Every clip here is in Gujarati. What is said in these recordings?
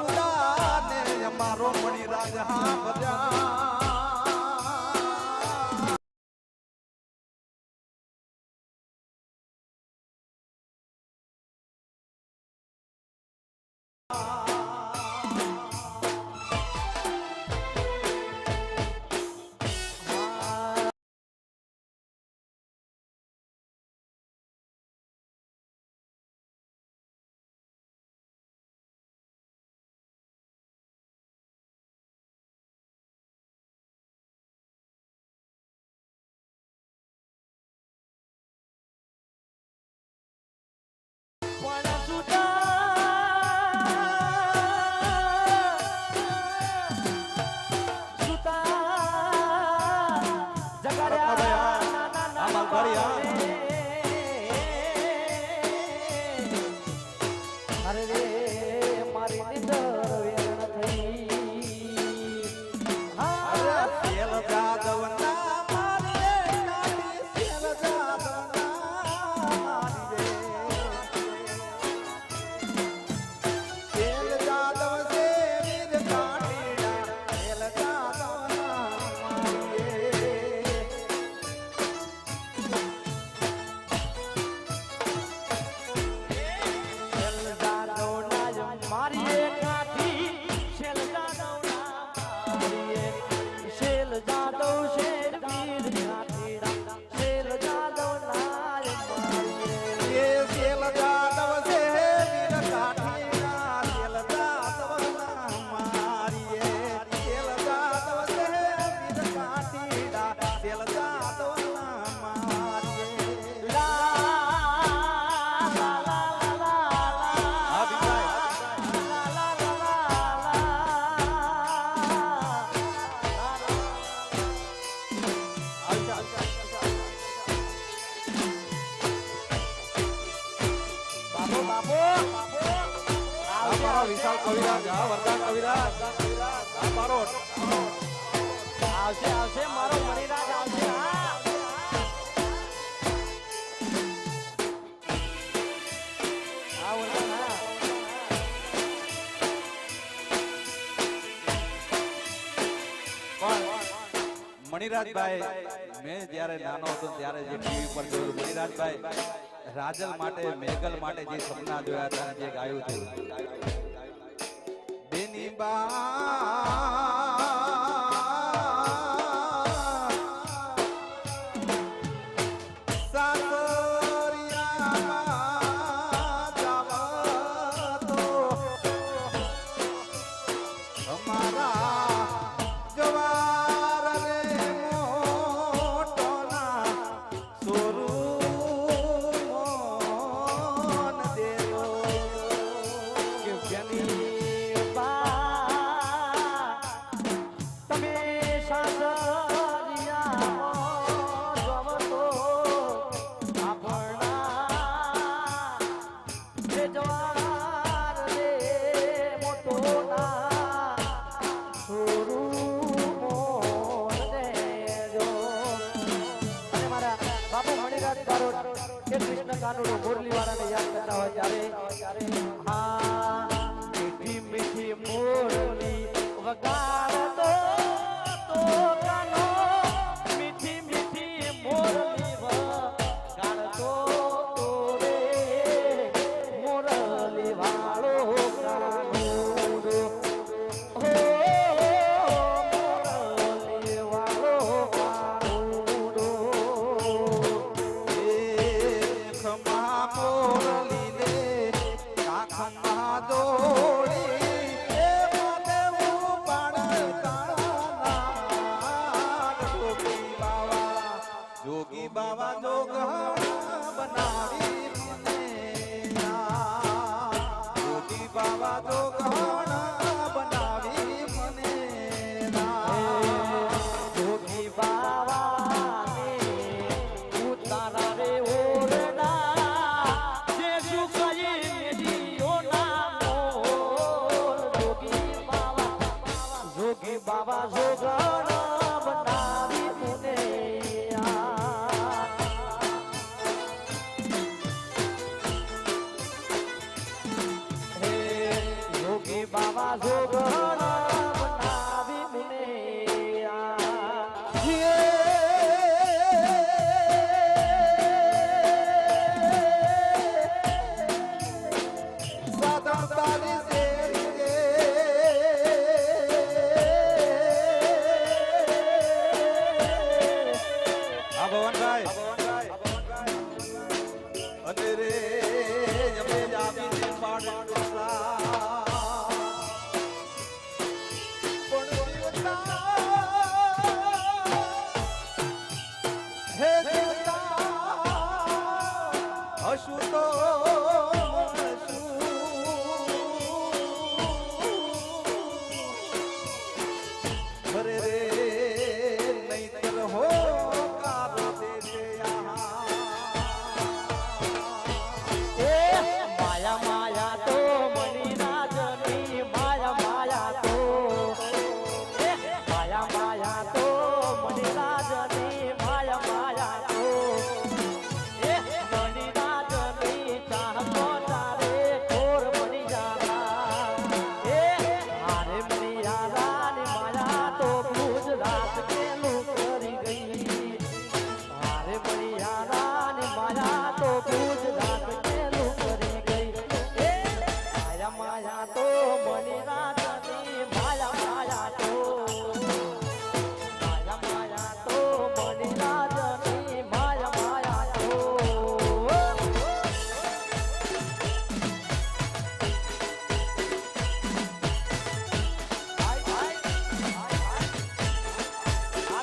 બાપુડા ને અમારો મણી રાજા ભજ્યા. આવશે આવશે, મારો મણિરાજ આવશે મણિરાજભાઈ મેં જ્યારે નાનો હતો ત્યારે જે ટીવી પર જોયું મણિરાજભાઈ રાજલ માટે, મેઘલ માટે જે સપના જોયા હતા જે ગાયું હતું. બેની બા Amarrar Bhagwan.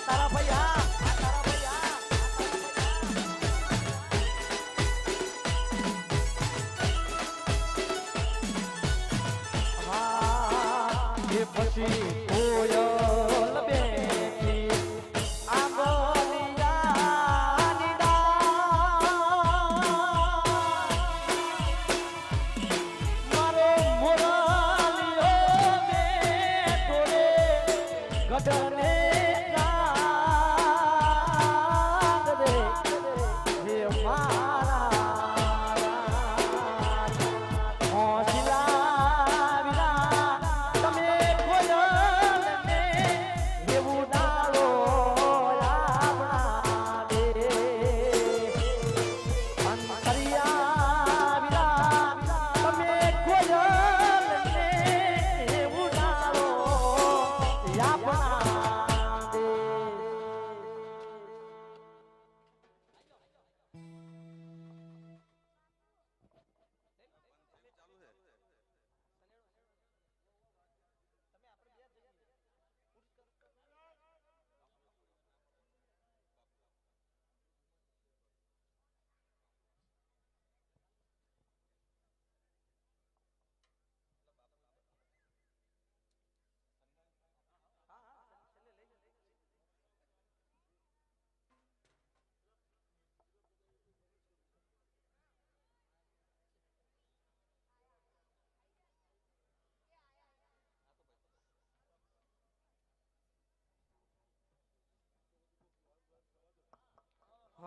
તારા ભૈયા પછી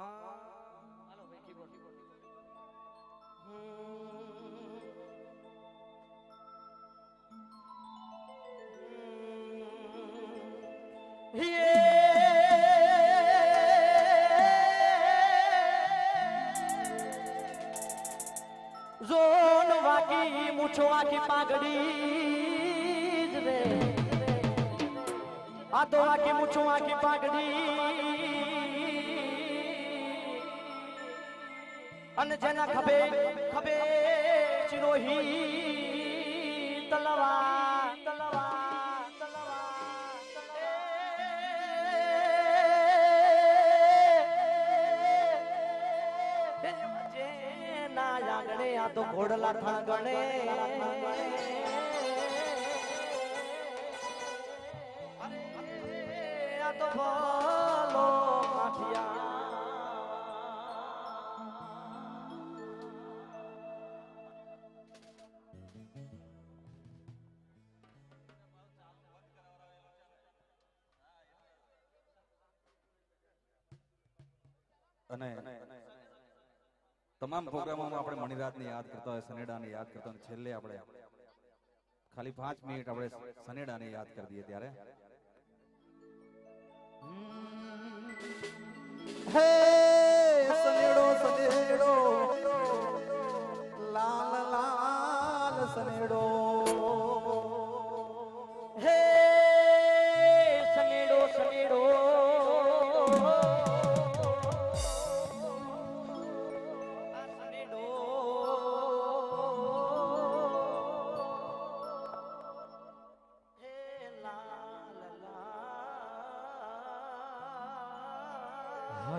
હાલો ભાઈ કીબોર્ડ કીબોર્ડ Yeah. વાકી મૂછો આખી પાઘડી જ રે. આ તો આખી મૂછો આખી પાઘડી અને જેના ખભે ખભે ચિરોહી તલવા તલવા તલવા જેના આંગણે, આ તો ઘોડલા થણગણે આ તો અને તમામ પ્રોગ્રામોમાં આપણે મણિરાજને યાદ કરતા હોય સનેડાને યાદ કરતા હોય છેલ્લે આપણે ખાલી પાંચ મિનિટ આપણે સનેડાને યાદ કરી દઈએ ત્યારે. હે હે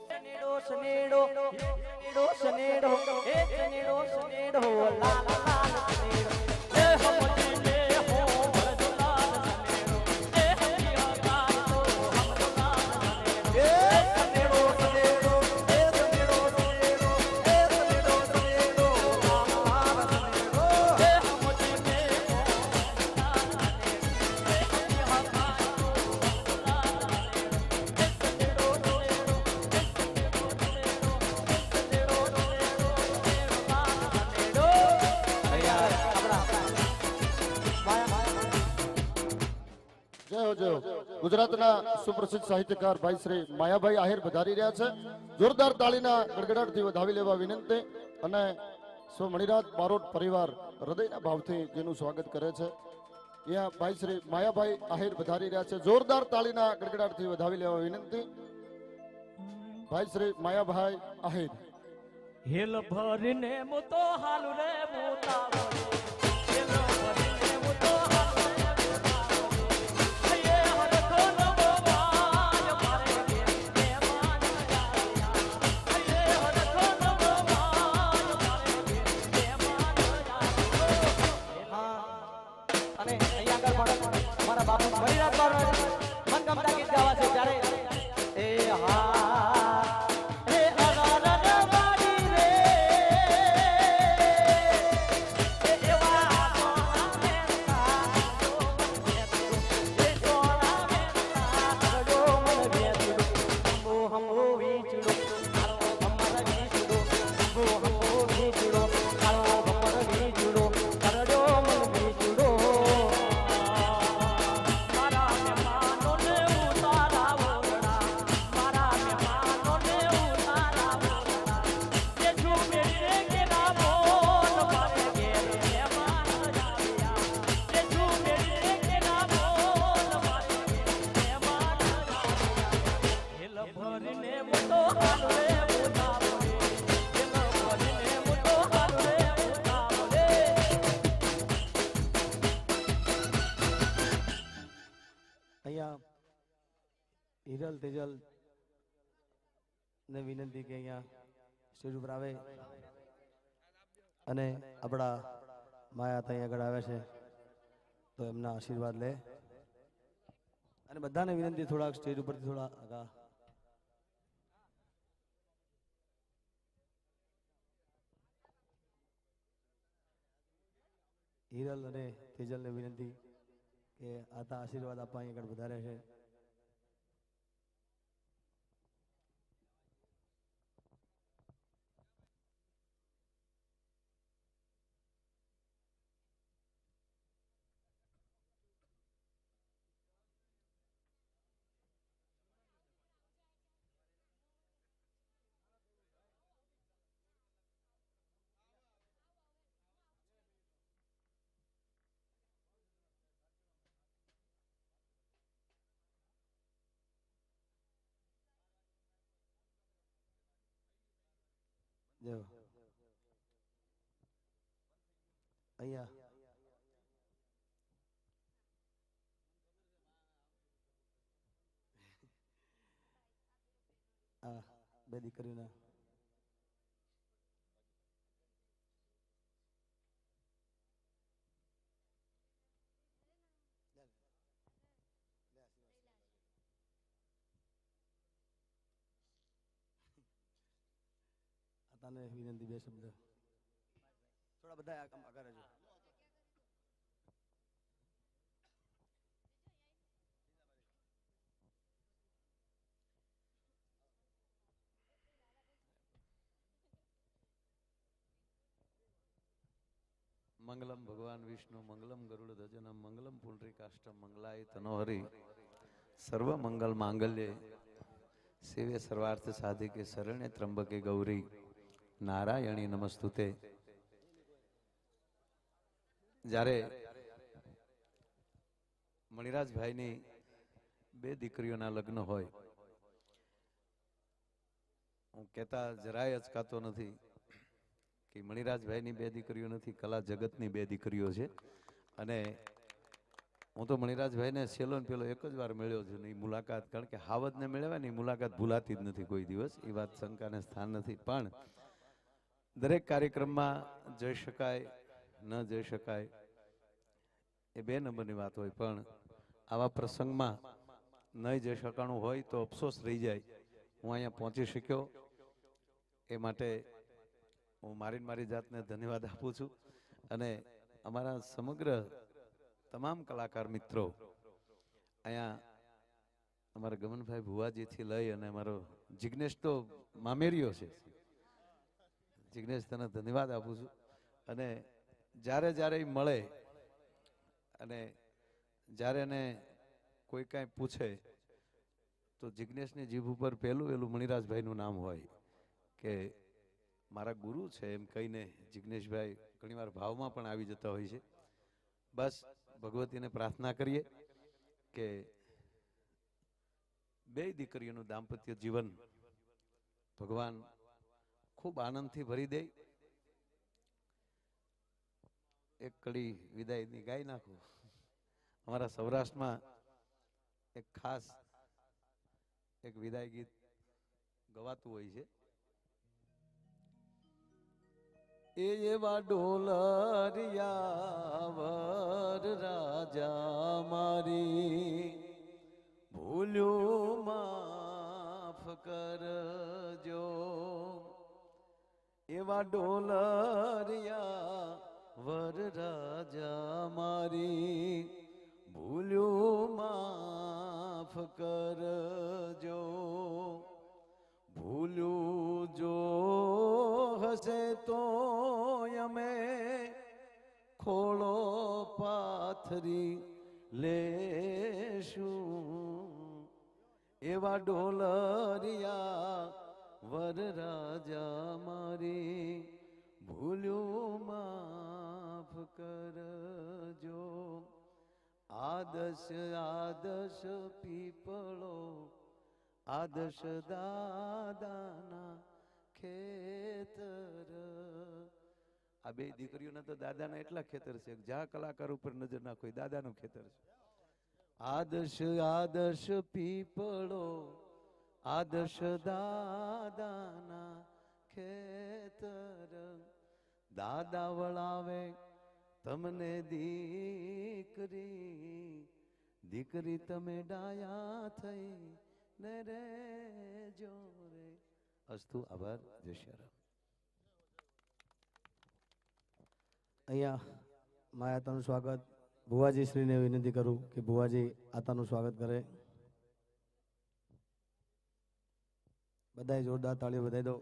સનેડો સનેડો સનેડો સનેડો હે સનેડો સનેડો લાલ લાલ સનેડો હે હમ ગુજરાતના સુપ્રસિદ્ધ સાહિત્યકાર ભાઈ શ્રી માયાભાઈ આહિર વધારી રહ્યા છે. જોરદાર તાળીના ગડગડાટથી વધાવી લેવા વિનંતી અને સ્વ મણિરાજ બારોટ પરિવાર હૃદયના ભાવથી જેનું સ્વાગત કરે છે. માયાભાઈ આહિર વધારી રહ્યા છે. જોરદાર તાળીના ગડગડાટથી વધાવી લેવા વિનંતી. ભાઈ શ્રી માયાભાઈ આહિર. હેલ ભરીને મુતો હાલુ રે મારા બાપુ મરીરાજ બારવાડ હિરલ તેજલ ને વિનંતી કે અહીંયા સ્ટેજ ઉપર આવે. અને આપણા માયા ત્યાં આગળ આવે છે, તો એમના આશીર્વાદ લે. અને બધાને વિનંતી થોડાક સ્ટેજ ઉપરથી થોડા આગા હિરલ અને તેજલને વિનંતી કે આતા આશીર્વાદ આપવા અહીં આગળ વધારે છે. જો અહીંયા આ બે દીકરીના માતાને વિનંતી બે શબ્દ. થોડા બધા આ કામ આગળ રહેજો. મંગલમ ભગવાન વિષ્ણુ, મંગલમ ગરુડ ધજન, મંગલમ પુંડરીકાષ્ટમ મંગલાય તનોહરી. સર્વ મંગલ માંગલ્ય. સેવે સર્વાર્થ સાધિકે, શરણે ત્રંબકે ગૌરી. નારાયણી નમસ્તુતે. જ્યારે મણિરાજભાઈની બે દીકરીઓના લગ્ન હોય, હું કહેતા જરાય અચકાતો નથી કે મણિરાજભાઈની બે દીકરીઓ નથી, કલા જગતની બે દીકરીઓ છે. અને હું તો મણિરાજભાઈને સેલો ને પેલો એક જ વાર મળ્યો છું ને એ મુલાકાત, કારણ કે હાવજને મેળવ્યા ને ઈ મુલાકાત ભૂલાતી જ નથી કોઈ દિવસ. એ વાત શંકાને સ્થાન નથી. પણ દરેક કાર્યક્રમમાં જઈ શકાય, ન જઈ શકાય, એ બે નંબરની વાત હોય. પણ આવા પ્રસંગમાં નહીં જઈ શકાણું હોય તો અફસોસ રહી જાય. હું અહીંયા પહોંચી શક્યો. એ માટે હું મારી મારી જાતને ધન્યવાદ આપું છું. અને અમારા સમગ્ર તમામ કલાકાર મિત્રો અહીંયા અમારા ગમનભાઈ ભુવાજીથી લઈ અને અમારો જિજ્ઞેશ તો મામેરીઓ છે. જિજ્ઞેશ તને ધન્યવાદ આપું છું. અને જ્યારે જ્યારે મળે અને જ્યારે એને કોઈ કાંઈ પૂછે, તો જિજ્ઞેશની જીભ ઉપર પહેલું પેલું મણિરાજભાઈનું નામ હોય કે મારા ગુરુ છે એમ કહીને જિજ્ઞેશભાઈ ઘણીવાર ભાવમાં પણ આવી જતા હોય છે. બસ ભગવતીને પ્રાર્થના કરીએ કે બે દીકરીઓનું દાંપત્ય જીવન ભગવાન ખૂબ આનંદથી ભરી દે. એક કડી વિદાયની ગાઈ નાખું. અમારા સૌરાષ્ટ્રમાં એક ખાસ એક વિદાય ગીત ગવાતું હોય છે. એ એવા ડોલરિયા વર રાજા મારી ભૂલ્યો માફ કરજો એવા ડોલરિયા, વર રાજા મારી, ભૂલ્યું માફ કરજો. ભૂલ્યું જો હશે તો અમે ખોળો પાથરી લેશું. એવા ડોલરિયા વર રાજા મારી ભૂલ્યું માફ કરજો. આદર્શ આદર્શ પીપળો, આદર્શ દાદાના ખેતર. આ બે દીકરીઓના તો દાદાના એટલા ખેતર છે જા કલાકાર ઉપર નજર નાખો દાદાનું ખેતર છે. આદર્શ આદર્શ પીપળો આદર્શ દાદાના ખેતર દાદા વળાવે તમને દીકરી દીકરી તમે ડાયા થઈ ને રે જો રે અસ્તુ આભાર જય શ્રી રામ અહીંયા માયાતાનું સ્વાગત. ભુવાજી શ્રીને વિનંતી કરું કે ભુવાજી આતાનું સ્વાગત કરે. બધાએ જોરદાર તાળીઓ બધાઈ દો.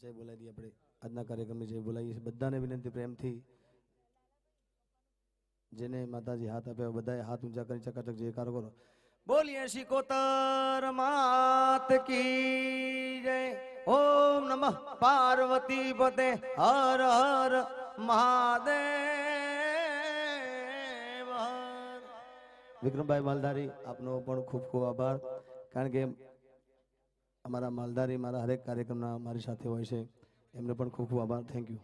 જય બોલાવી દઈએ આપણે. આજના કાર્યક્રમની જય બોલાવીએ છીએ બધાને વિનંતી પ્રેમથી. જેને માતાજી હાથ આપ્યા બધાએ હાથ ઊંચા કરી ચકાચક જયકારો કરો. બોલીએ શિકોતર માત કી જય. ઓમ નમઃ પાર્વતી પતે હર હર મહાદેવ. વિક્રમભાઈ માલધારી, આપનો પણ ખૂબ ખૂબ આભાર. કારણ કે અમારા માલધારી, મારા હરેક કાર્યક્રમના મારી સાથે હોય છે. એમને પણ ખૂબ ખૂબ આભાર. Thank you